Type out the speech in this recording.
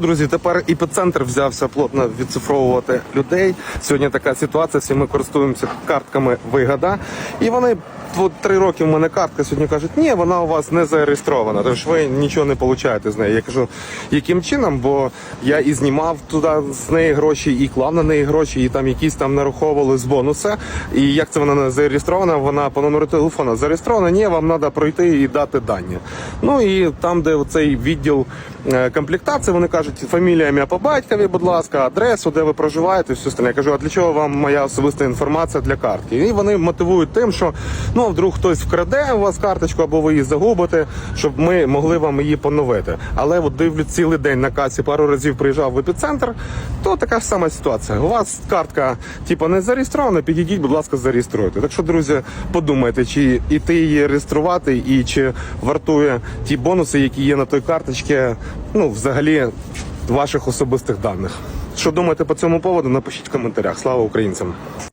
Друзі, тепер епіцентр взявся плотно відцифровувати людей. Сьогодні така ситуація. Всі ми користуємося картками вигода. І вони от три роки в мене картка сьогодні кажуть, ні, вона у вас не зареєстрована, тож ви нічого не получаєте з неї. Я кажу, яким чином? Бо я і знімав туди з неї гроші, і клав на неї гроші, і там якісь там нараховували з бонуса. І як це вона не зареєстрована? Вона по номеру телефона зареєстрована. Ні, вам треба пройти і дати дані. Ну і там, де цей відділ е, комплектації, вони кажуть, фамілія, ім'я по батькові, будь ласка, адресу, де ви проживаєте, все остальне. Я кажу, а для чого вам моя особиста інформація для картки? І вони мотивують тим, що ну а вдруг хтось вкраде у вас карточку або ви її загубите, щоб ми могли вам її поновити. Але от дивлю цілий день на касі, пару разів приїжджав в епіцентр, то така ж сама ситуація. У вас картка, типу, не зареєстрована, підійдіть, будь ласка, зареєструйте. Так що, друзі, подумайте, чи іти її реєструвати і чи вартує ті бонуси, які є на той карточці, ну, взагалі, ваших особистих даних. Що думаєте по цьому поводу? Напишіть в коментарях. Слава українцям!